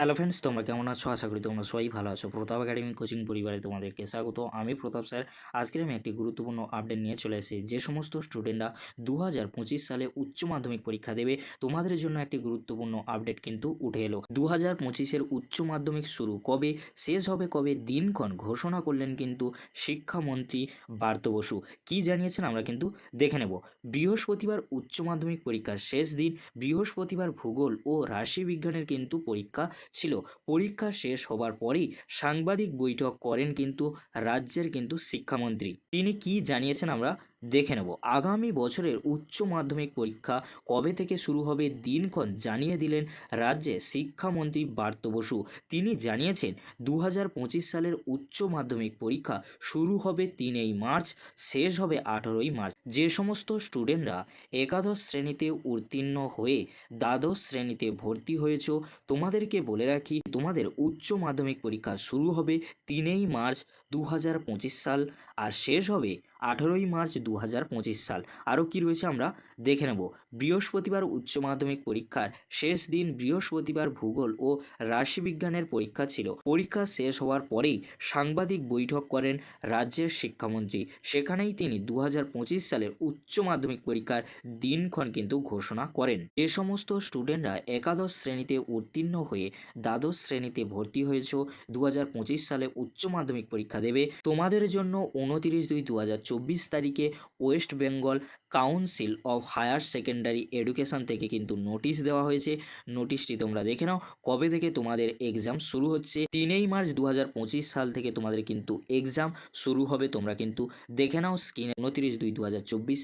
Hello friends তোমরা কেমন আছো? আশা করি তোমরা সবাই ভালো আছো। প্রতাপ একাডেমি কোচিং পরিবারে তোমাদেরকে স্বাগত। আমি প্রতাপ স্যার। আজকের আমি একটি গুরুত্বপূর্ণ আপডেট নিয়ে চলে এসেছি। যে সমস্ত স্টুডেন্টরা দু হাজার পঁচিশ সালে উচ্চ মাধ্যমিক পরীক্ষা দেবে, তোমাদের জন্য একটি গুরুত্বপূর্ণ আপডেট কিন্তু উঠে এলো। দু হাজার পঁচিশের উচ্চ মাধ্যমিক শুরু কবে, শেষ হবে কবে, দিনক্ষণ ঘোষণা করলেন কিন্তু শিক্ষামন্ত্রী বার্ত বসু। কী জানিয়েছেন আমরা কিন্তু দেখে নেব। বৃহস্পতিবার উচ্চ মাধ্যমিক পরীক্ষার শেষ দিন, বৃহস্পতিবার ভূগোল ও রাশিবিজ্ঞানের কিন্তু পরীক্ষা ছিল। পরীক্ষা শেষ হবার পরেই সাংবাদিক বৈঠক করেন কিন্তু রাজ্যের কিন্তু শিক্ষামন্ত্রী। তিনি কি জানিয়েছেন আমরা? দেখে নেব। আগামী বছরের উচ্চ মাধ্যমিক পরীক্ষা কবে থেকে শুরু হবে দিনক্ষণ জানিয়ে দিলেন রাজ্যে শিক্ষামন্ত্রী বার্ত বসু। তিনি জানিয়েছেন দু হাজার পঁচিশ সালের উচ্চ মাধ্যমিক পরীক্ষা শুরু হবে তিনই মার্চ, শেষ হবে আঠারোই মার্চ। যে সমস্ত স্টুডেন্টরা একাদশ শ্রেণীতে উত্তীর্ণ হয়ে দ্বাদশ শ্রেণীতে ভর্তি হয়েছ, তোমাদেরকে বলে রাখি, তোমাদের উচ্চ মাধ্যমিক পরীক্ষা শুরু হবে তিনই মার্চ দু হাজার পঁচিশ সাল। আর শেষ হবে আঠেরোই মার্চ দু হাজার পঁচিশ সাল। আরও কি রয়েছে আমরা দেখে নেব। বৃহস্পতিবার উচ্চ মাধ্যমিক পরীক্ষার শেষ দিন বৃহস্পতিবার ভূগোল ও রাশিবিজ্ঞানের পরীক্ষা ছিল। পরীক্ষা শেষ হওয়ার পরেই সাংবাদিক বৈঠক করেন রাজ্যের শিক্ষামন্ত্রী। সেখানেই তিনি দু হাজার পঁচিশ সালের উচ্চ মাধ্যমিক পরীক্ষার দিনক্ষণ কিন্তু ঘোষণা করেন। যে সমস্ত স্টুডেন্টরা একাদশ শ্রেণীতে উত্তীর্ণ হয়ে দ্বাদশ শ্রেণীতে ভর্তি হয়েছ দু হাজার পঁচিশ সালে উচ্চ মাধ্যমিক পরীক্ষা দেবে, তোমাদের জন্য উনতিরিশ দুই দু হাজার চব্বিশ তারিখে West Bengal council of higher secondary education থেকে কিন্তু নোটিশ দেওয়া হয়েছে। নোটিশটি তোমরা দেখে নাও। কবে থেকে তোমাদের এক্সাম শুরু হচ্ছে? তিনই মার্চ দু হাজার পঁচিশ সাল থেকে তোমাদের কিন্তু এক্সাম শুরু হবে। তোমরা কিন্তু দেখে নাও স্ক্রিনে। উনতিরিশ দুই দু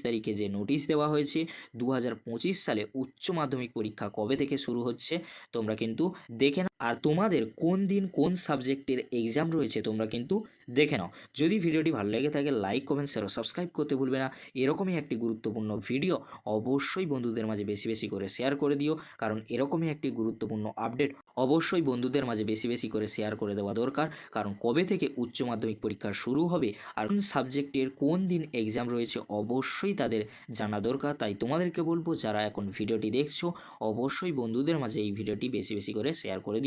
তারিখে যে নোটিশ দেওয়া হয়েছে দু হাজার পঁচিশ সালে উচ্চ মাধ্যমিক পরীক্ষা কবে থেকে শুরু হচ্ছে? তোমরা কিন্তু দেখে নাও। আর তোমাদের কোন দিন কোন সাবজেক্টের এক্সাম রয়েছে তোমরা কিন্তু দেখে নাও। যদি ভিডিওটি ভালো লেগে থাকে লাইক কমেন্ট শেয়ার সাবস্ক্রাইব করতে ভুলবে না। এরকমই একটি গুরুত্বপূর্ণ ভিডিও অবশ্যই বন্ধুদের মাঝে বেশি বেশি করে শেয়ার করে দিও। কারণ এরকমই একটি গুরুত্বপূর্ণ আপডেট অবশ্যই বন্ধুদের মাঝে বেশি বেশি করে শেয়ার করে দেওয়া দরকার। কারণ কবে থেকে উচ্চ মাধ্যমিক পরীক্ষা শুরু হবে আর কোন সাবজেক্টের কোন দিন এক্সাম রয়েছে অবশ্যই তাদের জানা দরকার। তাই তোমাদেরকে বলব, যারা এখন ভিডিওটি দেখছ, অবশ্যই বন্ধুদের মাঝে এই ভিডিওটি বেশি বেশি করে শেয়ার করে দিও।